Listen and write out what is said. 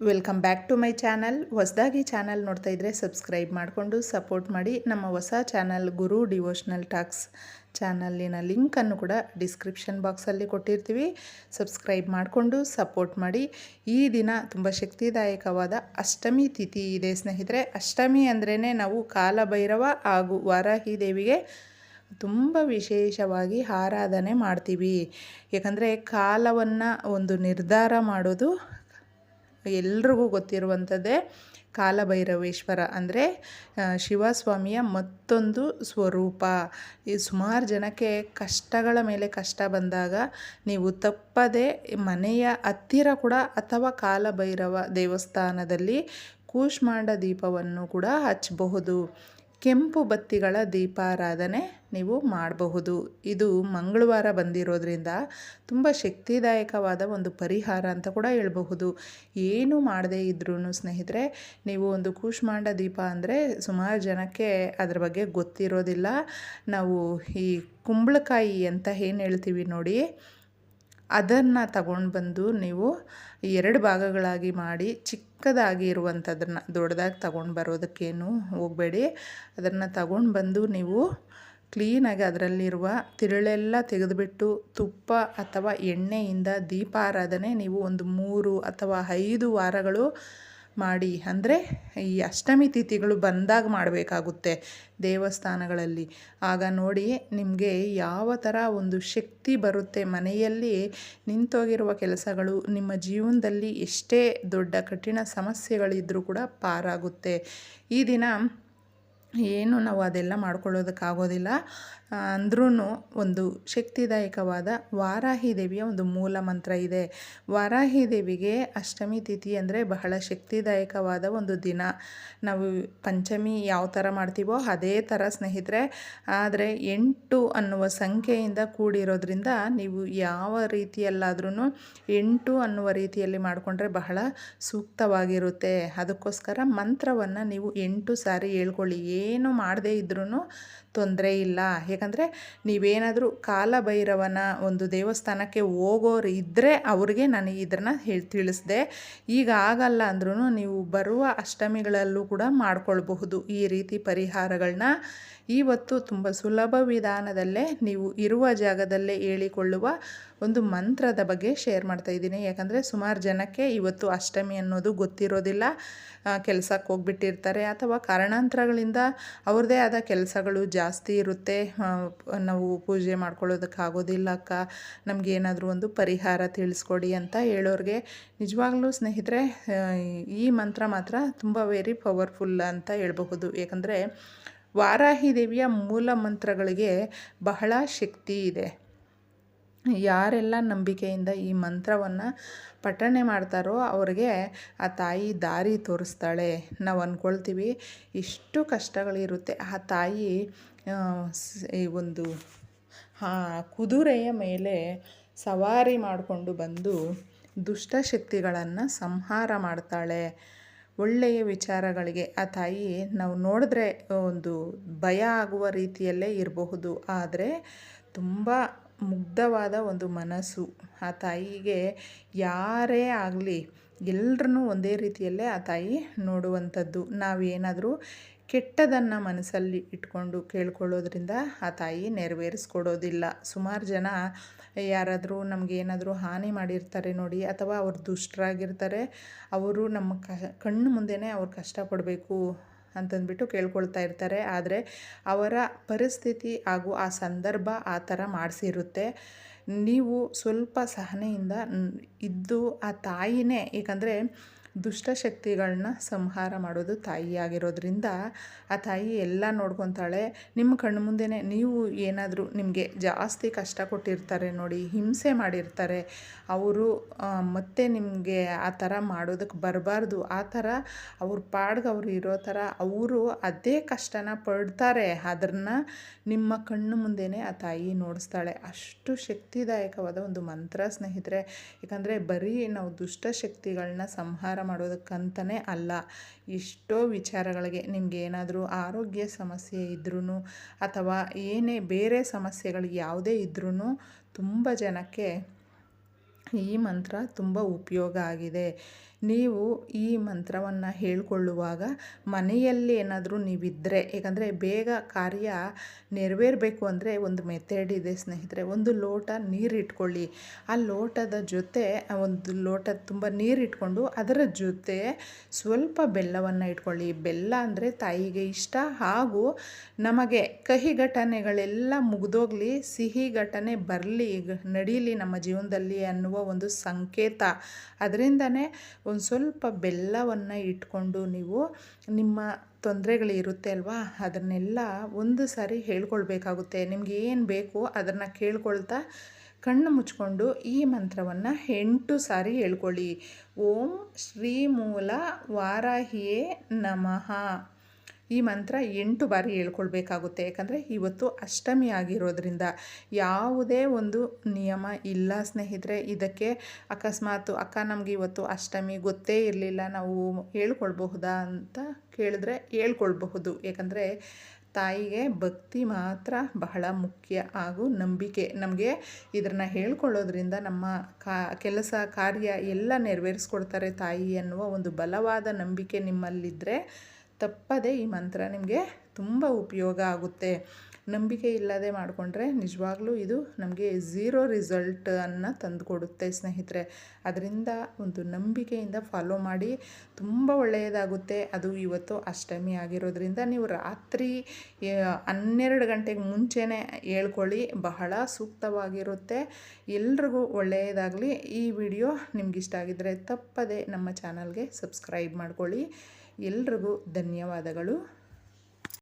Welcome back to my channel ಹೊಸದಾಗಿ channel ನೋಡ್ತಾ ಇದ್ದರೆ ಸಬ್ಸ್ಕ್ರೈಬ್ ಮಾಡಿಕೊಂಡು ಸಪೋರ್ಟ್ ಮಾಡಿ. ನಮ್ಮ ಹೊಸ ಚಾನಲ್ ಗುರು ಡಿವೋಷ್ನಲ್ ಟಾಕ್ಸ್ ಚಾನಲ್ಲಿನ ಲಿಂಕನ್ನು ಕೂಡ ಡಿಸ್ಕ್ರಿಪ್ಷನ್ ಬಾಕ್ಸಲ್ಲಿ ಕೊಟ್ಟಿರ್ತೀವಿ. ಸಬ್ಸ್ಕ್ರೈಬ್ ಮಾಡಿಕೊಂಡು ಸಪೋರ್ಟ್ ಮಾಡಿ. ಈ ದಿನ ತುಂಬ ಶಕ್ತಿದಾಯಕವಾದ ಅಷ್ಟಮಿ ತಿಥಿ ಇದೆ ಸ್ನೇಹಿತರೆ. ಅಷ್ಟಮಿ ಅಂದ್ರೇ ನಾವು ಕಾಲಭೈರವ ಹಾಗೂ ವಾರಾಹಿ ದೇವಿಗೆ ತುಂಬ ವಿಶೇಷವಾಗಿ ಆರಾಧನೆ ಮಾಡ್ತೀವಿ. ಯಾಕಂದರೆ ಕಾಲವನ್ನು ಒಂದು ನಿರ್ಧಾರ ಮಾಡೋದು ಎಲ್ರಿಗೂ ಗೊತ್ತಿರುವಂಥದ್ದೇ ಕಾಲಭೈರವೇಶ್ವರ ಅಂದರೆ ಶಿವಸ್ವಾಮಿಯ ಮತ್ತೊಂದು ಸ್ವರೂಪ. ಈ ಸುಮಾರು ಜನಕ್ಕೆ ಕಷ್ಟಗಳ ಮೇಲೆ ಕಷ್ಟ ಬಂದಾಗ ನೀವು ತಪ್ಪದೆ ಮನೆಯ ಹತ್ತಿರ ಕೂಡ ಅಥವಾ ಕಾಲಭೈರವ ದೇವಸ್ಥಾನದಲ್ಲಿ ಕೂಷ್ಮಾಂಡ ದೀಪವನ್ನು ಕೂಡ ಹಚ್ಚಬಹುದು. ಕೆಂಪು ಬತ್ತಿಗಳ ದೀಪಾರಾಧನೆ ನೀವು ಮಾಡಬಹುದು. ಇದು ಮಂಗಳವಾರ ಬಂದಿರೋದ್ರಿಂದ ತುಂಬ ಶಕ್ತಿದಾಯಕವಾದ ಒಂದು ಪರಿಹಾರ ಅಂತ ಕೂಡ ಹೇಳಬಹುದು. ಏನು ಮಾಡದೇ ಇದ್ರೂ ಸ್ನೇಹಿತರೆ, ನೀವು ಒಂದು ಕೂಷ್ಮಾಂಡ ದೀಪ ಅಂದರೆ ಸುಮಾರು ಜನಕ್ಕೆ ಅದರ ಬಗ್ಗೆ ಗೊತ್ತಿರೋದಿಲ್ಲ. ನಾವು ಈ ಕುಂಬಳಕಾಯಿ ಅಂತ ಏನು ಹೇಳ್ತೀವಿ ನೋಡಿ ಅದನ್ನು ತಗೊಂಡು ಬಂದು ನೀವು ಎರಡು ಭಾಗಗಳಾಗಿ ಮಾಡಿ ಚಿಕ್ಕದಾಗಿ ಇರುವಂಥದ್ದನ್ನು ದೊಡ್ಡದಾಗಿ ತಗೊಂಡು ಬರೋದಕ್ಕೇನು ಹೋಗಬೇಡಿ. ಅದನ್ನು ತಗೊಂಡು ಬಂದು ನೀವು ಕ್ಲೀನಾಗಿ ಅದರಲ್ಲಿರುವ ತಿರುಳೆಲ್ಲ ತೆಗೆದುಬಿಟ್ಟು ತುಪ್ಪ ಅಥವಾ ಎಣ್ಣೆಯಿಂದ ದೀಪಾರಾಧನೆ ನೀವು ಒಂದು ಮೂರು ಅಥವಾ ಐದು ವಾರಗಳು ಮಾಡಿ, ಅಂದರೆ ಈ ಅಷ್ಟಮಿ ತಿಥಿಗಳು ಬಂದಾಗ ಮಾಡಬೇಕಾಗುತ್ತೆ ದೇವಸ್ಥಾನಗಳಲ್ಲಿ. ಆಗ ನೋಡಿ ನಿಮಗೆ ಯಾವ ಥರ ಒಂದು ಶಕ್ತಿ ಬರುತ್ತೆ ಮನೆಯಲ್ಲಿ, ನಿಂತೋಗಿರುವ ಕೆಲಸಗಳು, ನಿಮ್ಮ ಜೀವನದಲ್ಲಿ ಎಷ್ಟೇ ದೊಡ್ಡ ಕಠಿಣ ಸಮಸ್ಯೆಗಳಿದ್ದರೂ ಕೂಡ ಪಾರಾಗುತ್ತೆ. ಈ ದಿನ ಏನು ನಾವು ಅದೆಲ್ಲ ಮಾಡ್ಕೊಳ್ಳೋದಕ್ಕಾಗೋದಿಲ್ಲ. ಅಂದ್ರೂ ಒಂದು ಶಕ್ತಿದಾಯಕವಾದ ವಾರಾಹಿ ದೇವಿಯ ಒಂದು ಮೂಲ ಮಂತ್ರ ಇದೆ. ವಾರಾಹಿ ದೇವಿಗೆ ಅಷ್ಟಮಿ ತಿಥಿ ಅಂದರೆ ಬಹಳ ಶಕ್ತಿದಾಯಕವಾದ ಒಂದು ದಿನ. ನಾವು ಪಂಚಮಿ ಯಾವ ಥರ ಮಾಡ್ತೀವೋ ಅದೇ ಥರ ಸ್ನೇಹಿತರೆ, ಆದರೆ ಎಂಟು ಅನ್ನುವ ಸಂಖ್ಯೆಯಿಂದ ಕೂಡಿರೋದ್ರಿಂದ ನೀವು ಯಾವ ರೀತಿಯಲ್ಲಾದ್ರೂ ಎಂಟು ಅನ್ನುವ ರೀತಿಯಲ್ಲಿ ಮಾಡಿಕೊಂಡ್ರೆ ಬಹಳ ಸೂಕ್ತವಾಗಿರುತ್ತೆ. ಅದಕ್ಕೋಸ್ಕರ ಮಂತ್ರವನ್ನು ನೀವು ಎಂಟು ಸಾರಿ ಹೇಳ್ಕೊಳ್ಳಿ. ಏನು ಮಾಡದೇ ಇದ್ರೂ ತೊಂದರೆ ಇಲ್ಲ. ಯಾಕಂದರೆ ನೀವೇನಾದರೂ ಕಾಲಭೈರವನ ಒಂದು ದೇವಸ್ಥಾನಕ್ಕೆ ಹೋಗೋರು ಇದ್ದರೆ ಅವ್ರಿಗೆ ನಾನು ಇದನ್ನು ಹೇಳಿ ತಿಳಿಸಿದೆ. ಈಗ ಆಗಲ್ಲ ಅಂದ್ರೂ ನೀವು ಬರುವ ಅಷ್ಟಮಿಗಳಲ್ಲೂ ಕೂಡ ಮಾಡಿಕೊಳ್ಬಹುದು ಈ ರೀತಿ ಪರಿಹಾರಗಳನ್ನ ಇವತ್ತು ತುಂಬ ಸುಲಭ ವಿಧಾನದಲ್ಲೇ ನೀವು ಇರುವ ಜಾಗದಲ್ಲೇ ಹೇಳಿಕೊಳ್ಳುವ ಒಂದು ಮಂತ್ರದ ಬಗ್ಗೆ ಶೇರ್ ಮಾಡ್ತಾ ಇದ್ದೀನಿ. ಯಾಕಂದರೆ ಸುಮಾರು ಜನಕ್ಕೆ ಇವತ್ತು ಅಷ್ಟಮಿ ಅನ್ನೋದು ಗೊತ್ತಿರೋದಿಲ್ಲ. ಕೆಲಸಕ್ಕೆ ಹೋಗ್ಬಿಟ್ಟಿರ್ತಾರೆ. ಅಥವಾ ಕಾರಣಾಂತರಗಳಿಂದ ಅವ್ರದ್ದೇ ಆದ ಕೆಲಸಗಳು ಜಾಸ್ತಿ ಇರುತ್ತೆ. ನಾವು ಪೂಜೆ ಮಾಡ್ಕೊಳ್ಳೋದಕ್ಕಾಗೋದಿಲ್ಲ ಅಕ್ಕ. ನಮಗೇನಾದರೂ ಒಂದು ಪರಿಹಾರ ತಿಳಿಸ್ಕೊಡಿ ಅಂತ ಹೇಳೋರಿಗೆ ನಿಜವಾಗ್ಲೂ ಸ್ನೇಹಿತರೆ ಈ ಮಂತ್ರ ಮಾತ್ರ ತುಂಬ ವೆರಿ ಪವರ್ಫುಲ್ ಅಂತ ಹೇಳಬಹುದು. ಯಾಕಂದರೆ ವಾರಾಹಿ ದೇವಿಯ ಮೂಲ ಮಂತ್ರಗಳಿಗೆ ಬಹಳ ಶಕ್ತಿ ಇದೆ. ಯಾರೆಲ್ಲ ನಂಬಿಕೆಯಿಂದ ಈ ಮಂತ್ರವನ್ನು ಪಠಣೆ ಮಾಡ್ತಾರೋ ಅವ್ರಿಗೆ ಆ ತಾಯಿ ದಾರಿ ತೋರಿಸ್ತಾಳೆ. ನಾವು ಅಂದ್ಕೊಳ್ತೀವಿ ಇಷ್ಟು ಕಷ್ಟಗಳಿರುತ್ತೆ. ಆ ತಾಯಿ ಈ ಒಂದು ಕುದುರೆಯ ಮೇಲೆ ಸವಾರಿ ಮಾಡಿಕೊಂಡು ಬಂದು ದುಷ್ಟಶಕ್ತಿಗಳನ್ನು ಸಂಹಾರ ಮಾಡ್ತಾಳೆ. ಒಳ್ಳೆಯ ವಿಚಾರಗಳಿಗೆ ಆ ತಾಯಿ ನಾವು ನೋಡಿದ್ರೆ ಒಂದು ಭಯ ಆಗುವ ರೀತಿಯಲ್ಲೇ ಇರಬಹುದು. ಆದರೆ ತುಂಬ ಮುಗ್ಧವಾದ ಒಂದು ಮನಸ್ಸು. ಆ ತಾಯಿಗೆ ಯಾರೇ ಆಗಲಿ ಎಲ್ರೂ ಒಂದೇ ರೀತಿಯಲ್ಲೇ ಆ ತಾಯಿ ನೋಡುವಂಥದ್ದು. ನಾವೇನಾದರೂ ಕೆಟ್ಟದನ್ನು ಮನಸ್ಸಲ್ಲಿ ಇಟ್ಕೊಂಡು ಕೇಳ್ಕೊಳ್ಳೋದ್ರಿಂದ ಆ ತಾಯಿ ನೆರವೇರಿಸ್ಕೊಡೋದಿಲ್ಲ. ಸುಮಾರು ಜನ ಯಾರಾದರೂ ನಮಗೇನಾದರೂ ಹಾನಿ ಮಾಡಿರ್ತಾರೆ ನೋಡಿ ಅಥವಾ ಅವ್ರು ದುಷ್ಟರಾಗಿರ್ತಾರೆ, ಅವರು ನಮ್ಮ ಕಣ್ಣು ಮುಂದೆನೇ ಅವ್ರು ಕಷ್ಟಪಡಬೇಕು. ಅಂತಂದ್ಬಿಟ್ಟು ಕೇಳ್ಕೊಳ್ತಾ ಇರ್ತಾರೆ. ಆದರೆ ಅವರ ಪರಿಸ್ಥಿತಿ ಹಾಗೂ ಆ ಸಂದರ್ಭ ಆ ಥರ ಮಾಡಿಸಿರುತ್ತೆ. ನೀವು ಸ್ವಲ್ಪ ಸಹನೆಯಿಂದ ಇದ್ದು ಆ ತಾಯಿನೇ, ಏಕೆಂದರೆ ದುಷ್ಟಶಕ್ತಿಗಳನ್ನ ಸಂಹಾರ ಮಾಡೋದು ತಾಯಿಯಾಗಿರೋದ್ರಿಂದ ಆ ತಾಯಿ ಎಲ್ಲ ನೋಡ್ಕೊತಾಳೆ. ನಿಮ್ಮ ಕಣ್ಣು ಮುಂದೆನೇ ನೀವು ಏನಾದರೂ ನಿಮಗೆ ಜಾಸ್ತಿ ಕಷ್ಟ ಕೊಟ್ಟಿರ್ತಾರೆ ನೋಡಿ, ಹಿಂಸೆ ಮಾಡಿರ್ತಾರೆ, ಅವರು ಮತ್ತೆ ನಿಮಗೆ ಆ ಥರ ಮಾಡೋದಕ್ಕೆ ಬರಬಾರ್ದು. ಆ ಥರ ಅವ್ರ ಪಾಡ್ಗೆ ಅವರು ಇರೋ ಥರ ಅವರು ಅದೇ ಕಷ್ಟನ ಪಡ್ತಾರೆ. ಅದನ್ನ ನಿಮ್ಮ ಕಣ್ಣು ಮುಂದೆನೇ ಆ ತಾಯಿ ನೋಡಿಸ್ತಾಳೆ. ಅಷ್ಟು ಶಕ್ತಿದಾಯಕವಾದ ಒಂದು ಮಂತ್ರ ಸ್ನೇಹಿತರೆ. ಯಾಕಂದರೆ ಬರೀ ನಾವು ದುಷ್ಟಶಕ್ತಿಗಳನ್ನ ಸಂಹಾರ ಮಾಡೋದಕ್ಕಂತಲೇ ಅಲ್ಲ. ಎಷ್ಟೋ ವಿಚಾರಗಳಿಗೆ ನಿಮಗೆ ಏನಾದರೂ ಆರೋಗ್ಯ ಸಮಸ್ಯೆ ಇದ್ರೂ ಅಥವಾ ಏನೇ ಬೇರೆ ಸಮಸ್ಯೆಗಳು ಯಾವುದೇ ಇದ್ರೂ ತುಂಬ ಜನಕ್ಕೆ ಈ ಮಂತ್ರ ತುಂಬ ಉಪಯೋಗ ಆಗಿದೆ. ನೀವು ಈ ಮಂತ್ರವನ್ನು ಹೇಳಿಕೊಳ್ಳುವಾಗ ಮನೆಯಲ್ಲಿ ಏನಾದರೂ ನೀವಿದ್ದರೆ ಏಕೆಂದರೆ ಬೇಗ ಕಾರ್ಯ ನೆರವೇರಬೇಕು ಅಂದರೆ ಒಂದು ಮೆಥಡ್ ಇದೆ ಸ್ನೇಹಿತರೆ, ಒಂದು ಲೋಟ ನೀರು ಇಟ್ಕೊಳ್ಳಿ ಆ ಲೋಟದ ಜೊತೆ ಒಂದು ಲೋಟ ತುಂಬ ನೀರು ಇಟ್ಕೊಂಡು ಅದರ ಜೊತೆ ಸ್ವಲ್ಪ ಬೆಲ್ಲವನ್ನು ಇಟ್ಕೊಳ್ಳಿ. ಬೆಲ್ಲ ಅಂದರೆ ತಾಯಿಗೆ ಇಷ್ಟ, ಹಾಗೂ ನಮಗೆ ಕಹಿ ಘಟನೆಗಳೆಲ್ಲ ಮುಗಿದೋಗ್ಲಿ, ಸಿಹಿ ಘಟನೆ ಬರಲಿ ನಡೀಲಿ ನಮ್ಮ ಜೀವನದಲ್ಲಿ ಅನ್ನುವ ಒಂದು ಸಂಕೇತ. ಅದರಿಂದನೇ ಒಂದು ಸ್ವಲ್ಪ ಬೆಲ್ಲವನ್ನು ಇಟ್ಕೊಂಡು ನೀವು ನಿಮ್ಮ ತೊಂದರೆಗಳಿರುತ್ತೆ ಅಲ್ವಾ? ಅದನ್ನೆಲ್ಲ ಒಂದು ಸಾರಿ ಹೇಳ್ಕೊಳ್ಬೇಕಾಗುತ್ತೆ. ನಿಮಗೆ ಏನು ಬೇಕು ಅದನ್ನು ಕೇಳ್ಕೊಳ್ತಾ ಕಣ್ಣು ಮುಚ್ಕೊಂಡು ಈ ಮಂತ್ರವನ್ನು ಎಂಟು ಸಾರಿ ಹೇಳ್ಕೊಳ್ಳಿ. ಓಂ ಶ್ರೀ ಮೂಲ ವಾರಾಹಿಯೇ ನಮಃ. ಈ ಮಂತ್ರ ಎಂಟು ಬಾರಿ ಹೇಳ್ಕೊಳ್ಬೇಕಾಗುತ್ತೆ. ಯಾಕಂದರೆ ಇವತ್ತು ಅಷ್ಟಮಿ ಆಗಿರೋದ್ರಿಂದ ಯಾವುದೇ ಒಂದು ನಿಯಮ ಇಲ್ಲ ಸ್ನೇಹಿತರೆ. ಇದಕ್ಕೆ ಅಕಸ್ಮಾತ್ ಅಕ್ಕ ನಮಗೆ ಇವತ್ತು ಅಷ್ಟಮಿ ಗೊತ್ತೇ ಇರಲಿಲ್ಲ. ನಾವು ಹೇಳ್ಕೊಳ್ಬಹುದಾ ಅಂತ ಕೇಳಿದ್ರೆ ಹೇಳ್ಕೊಳ್ಬಹುದು. ಯಾಕಂದರೆ ತಾಯಿಗೆ ಭಕ್ತಿ ಮಾತ್ರ ಬಹಳ ಮುಖ್ಯ ಹಾಗೂ ನಂಬಿಕೆ. ನಮಗೆ ಇದನ್ನು ಹೇಳ್ಕೊಳ್ಳೋದ್ರಿಂದ ನಮ್ಮ ಕಾ, ಕೆಲಸ ಕಾರ್ಯ ಎಲ್ಲ ನೆರವೇರಿಸ್ಕೊಡ್ತಾರೆ ತಾಯಿ ಅನ್ನುವ ಒಂದು ಬಲವಾದ ನಂಬಿಕೆ ನಿಮ್ಮಲ್ಲಿದ್ದರೆ ತಪ್ಪದೆ ಈ ಮಂತ್ರ ನಿಮಗೆ ತುಂಬ ಉಪಯೋಗ ಆಗುತ್ತೆ. ನಂಬಿಕೆ ಇಲ್ಲದೆ ಮಾಡಿಕೊಂಡ್ರೆ ನಿಜವಾಗ್ಲೂ ಇದು ನಮಗೆ ಝೀರೋ ರಿಸಲ್ಟನ್ನು ತಂದುಕೊಡುತ್ತೆ ಸ್ನೇಹಿತರೆ. ಅದರಿಂದ ಒಂದು ನಂಬಿಕೆಯಿಂದ ಫಾಲೋ ಮಾಡಿ ತುಂಬ ಒಳ್ಳೆಯದಾಗುತ್ತೆ. ಅದು ಇವತ್ತು ಅಷ್ಟಮಿ ಆಗಿರೋದ್ರಿಂದ ನೀವು ರಾತ್ರಿ ಹನ್ನೆರಡು ಗಂಟೆಗೆ ಮುಂಚೆನೇ ಹೇಳ್ಕೊಳ್ಳಿ. ಬಹಳ ಸೂಕ್ತವಾಗಿರುತ್ತೆ. ಎಲ್ರಿಗೂ ಒಳ್ಳೆಯದಾಗಲಿ. ಈ ವಿಡಿಯೋ ನಿಮಗಿಷ್ಟ ಆಗಿದ್ದರೆ ತಪ್ಪದೆ ನಮ್ಮ ಚಾನಲ್ಗೆ ಸಬ್ಸ್ಕ್ರೈಬ್ ಮಾಡ್ಕೊಳ್ಳಿ. ಎಲ್ರಿಗೂ ಧನ್ಯವಾದಗಳು.